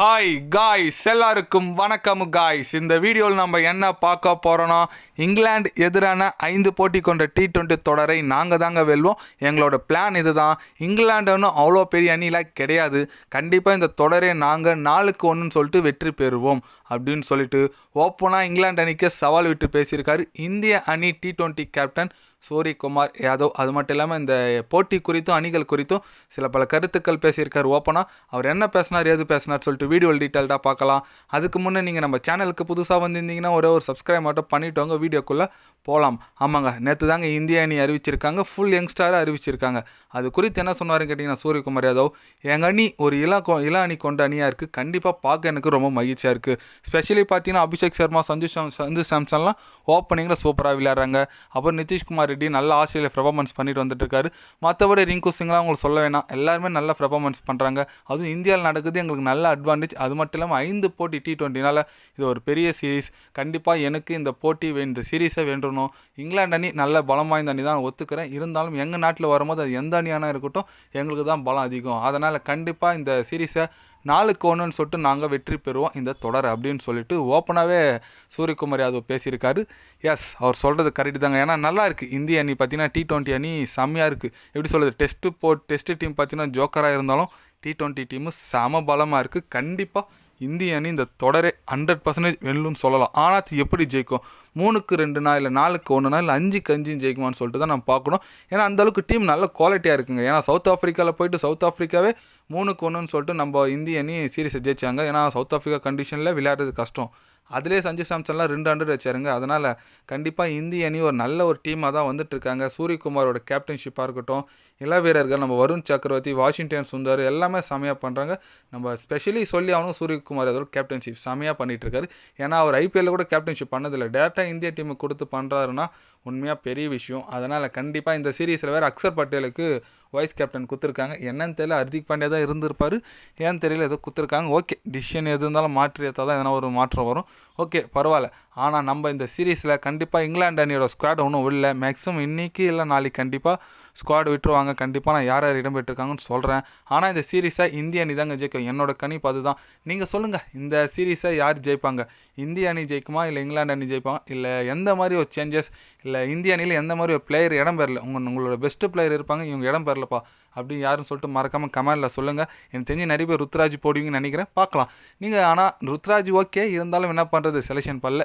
Hi guys எல்லாருக்கும் வணக்கம் guys இந்த வீடியோவில் நம்ம என்ன பார்க்க போகிறோன்னா இங்கிலாந்து எதிரான ஐந்து போட்டி கொண்ட டி டுவெண்ட்டி தொடரை நாங்கள் தாங்க வெல்வோம். எங்களோட பிளான் இதுதான். இங்கிலாண்டுன்னு அவ்வளோ பெரிய அணிலாம் கிடையாது. கண்டிப்பாக இந்த தொடரை நாங்கள் நாளுக்கு ஒன்றுன்னு சொல்லிட்டு வெற்றி பெறுவோம் அப்படின்னு சொல்லிட்டு ஓப்பனாக இங்கிலாந்து அணிக்கு சவால் விட்டு பேசியிருக்காரு இந்திய அணி T twenty captain Suryakumar Yadav. அது மட்டும் இல்லாமல் இந்த போட்டி குறித்தும் அணிகள் குறித்தும் சில பல கருத்துக்கள் பேசியிருக்கார் ஓப்பனாக அவர் என்ன பேசினார் ஏது பேசினார் சொல்லிட்டு வீடியோ டீட்டெயில்டாக பார்க்கலாம். அதுக்கு முன்னே நீங்கள் நம்ம சேனலுக்கு புதுசாக வந்திருந்தீங்கன்னா ஒரே ஒரு சப்ஸ்கிரைப் மட்டும் பண்ணிட்டு வாங்க வீடியோக்குள்ளே போகலாம் ஆமாங்க நேற்று தாங்க இந்திய அணி அறிவிச்சிருக்காங்க ஃபுல் யங்ஸ்டாராக அறிவிச்சிருக்காங்க. அது குறித்து என்ன சொன்னாருன்னு கேட்டிங்கன்னா சூரியகுமார் யாதவ் எங்கள் அணி ஒரு இளா கொ இள அணி கொண்ட அணியாக இருக்குது கண்டிப்பாக பார்க்க எனக்கு ரொம்ப மகிழ்ச்சியாக இருக்குது ஸ்பெஷலி பார்த்தீங்கன்னா அபிஷேக் சர்மா சஞ்சு சாம் சஞ்சு சாம்சன்லாம் ஓப்பனிங்கில் சூப்பராக விளையாடுறாங்க. அப்புறம் நிதிஷ்குமார் ரெட்டி நல்ல ஆஸ்திரேலியா பெர்ஃபார்மன்ஸ் பண்ணிட்டு வந்துட்டு இருக்காரு மற்றபடி ரிங்கு சிங்லாம் உங்களுக்கு சொல்ல வேணாம். எல்லாருமே நல்ல பெர்ஃபார்மன்ஸ் பண்ணுறாங்க அதுவும் இந்தியாவில் நடக்குது. எங்களுக்கு நல்ல அட்வான்டேஜ் அது மட்டும் இல்லாமல் ஐந்து போட்டி டி ட்வெண்ட்டினால் இது ஒரு பெரிய சீரீஸ் கண்டிப்பாக எனக்கு இந்த போட்டி இந்த சீரீஸை வென்றணும் இங்கிலாந்து அணி நல்ல பலம் வாய்ந்த அணி தான் ஒத்துக்கிறேன். இருந்தாலும் எங்கள் நாட்டில் வரும்போது அது எந்த அணியான இருக்கட்டும் எங்களுக்கு தான் பலம் அதிகம். அதனால் கண்டிப்பாக இந்த சீரீஸை நாலுக்கு ஒன்றுன்னு சொல்லிட்டு நாங்கள் வெற்றி பெறுவோம் இந்த தொடர் அப்படின்னு சொல்லிட்டு ஓப்பனாகவே சூரியகுமார் யாதவ் பேசியிருக்காரு. எஸ் அவர் சொல்கிறது கரெக்டு தாங்க. ஏன்னா நல்லா இருக்குது இந்திய அணி பார்த்தீங்கன்னா டி டுவெண்ட்டி அணி செம்மையாக இருக்குது எப்படி சொல்கிறது டெஸ்ட்டு போ டெஸ்ட்டு டீம் பார்த்தீங்கன்னா ஜோக்கராக இருந்தாலும் டி டுவெண்ட்டி டீமு செம பலமாக இருக்குது கண்டிப்பாக இந்திய அணி இந்த தொடரே ஹண்ட்ரட் பர்சன்டேஜ் வெல்லும்னு சொல்லலாம். ஆனால் அது எப்படி ஜெயிக்கும்? மூணுக்கு ரெண்டுனா இல்லை நாலுக்கு ஒன்றுனா இல்லை அஞ்சுக்கு கஞ்சியும் ஜெயிக்குமான்னு சொல்லிட்டு தான் நம்ம பார்க்கணும். ஏன்னா அந்தளவுக்கு டீம் நல்ல குவாலிட்டியாக இருக்குங்க. ஏன்னா சவுத் ஆஃப்ரிக்காவில் போயிட்டு சவுத் ஆஃப்ரிக்காவே மூணுக்கு ஒன்றுன்னு சொல்லிட்டு நம்ம இந்திய அணி சீரிஸை ஜெயிச்சாங்க. ஏன்னா சவுத் ஆஃப்ரிக்கா கண்டிஷனில் விளையாடுறது கஷ்டம். அதிலே சஞ்சு சாம்சன்லாம் ரெண்டு ஹண்ட்ரட் வச்சாருங்க. அதனால் கண்டிப்பாக இந்திய அணி ஒரு நல்ல ஒரு டீமாக தான் வந்துட்டுருக்காங்க. சூரியகுமாரோட கேப்டன்ஷிப்பாக இருக்கட்டும் இள வீரர்கள் நம்ம வருண் சக்கரவர்த்தி வாஷிங்டன் சுந்தர் எல்லாமே செமையாக பண்ணுறாங்க நம்ம ஸ்பெஷலி சொல்லி அவனும் சூரியகுமார் அதோட கேப்டன்ஷிப் செமையாக பண்ணிகிட்ருக்காரு ஏன்னா அவர் ஐபிஎல்ல கூட கேப்டன்ஷிப் பண்ணதில்லை. டேரெக்டாக இந்திய டீமுக்கு கொடுத்து பண்ணுறாருன்னா உண்மையாக பெரிய விஷயம். அதனால் கண்டிப்பாக இந்த சீரீஸில் வேறு அக்சர் பட்டேலுக்கு வைஸ் கேப்டன் கொடுத்துருக்காங்க என்னன்னு தெரியல ஹர்திக் பாண்டியா தான் இருந்திருப்பார். ஏன்னு தெரியல ஏதோ கொடுத்துருக்காங்க ஓகே டிசிஷன் எது இருந்தாலும் மாற்றி தான் எதனா ஒரு மாற்றம் வரும். ஓகே பரவாயில்ல. ஆனால் நம்ம இந்த சீரீஸில் கண்டிப்பாக இங்கிலாந்து அணியோட ஸ்குவாட் ஒன்றும் இல்லை மேக்ஸிமம் இன்றைக்கி இல்லை நாளைக்கு கண்டிப்பாக ஸ்குவாட் விட்டுருவாங்க. கண்டிப்பாக நான் யார் யார் இடம் பெற்றிருக்காங்கன்னு சொல்கிறேன் ஆனால் இந்த சீரீஸை இந்திய அணி தாங்க ஜெயிக்கும். என்னோட கணிப்பு அதுதான். நீங்கள் சொல்லுங்கள் இந்த சீரீஸை யார் ஜெயிப்பாங்க? இந்திய அணி ஜெயிக்குமா? இல்லை இங்கிலாந்து அணி ஜெயிப்பாங்க? இல்லை எந்த மாதிரி ஒரு சேஞ்சஸ் இல்லை இந்திய அணியில் எந்த மாதிரி ஒரு பிளேயர் இடம் பெறல உங்கள் உங்களோட பெஸ்ட்டு பிளேயர் இருப்பாங்க இவங்க இடம் பெறலப்பா அப்படின்னு யாருன்னு சொல்லிட்டு மறக்காமல் கமெண்டில் சொல்லுங்கள் எனக்கு தெரிஞ்சு நிறைய பேர் ருத்ராஜ் போடுவீங்கன்னு நினைக்கிறேன். பார்க்கலாம். நீங்கள் ஆனால் ருத்ராஜ் ஓகே இருந்தாலும் என்ன பண்ணுறது செலெக்ஷன் பண்ணல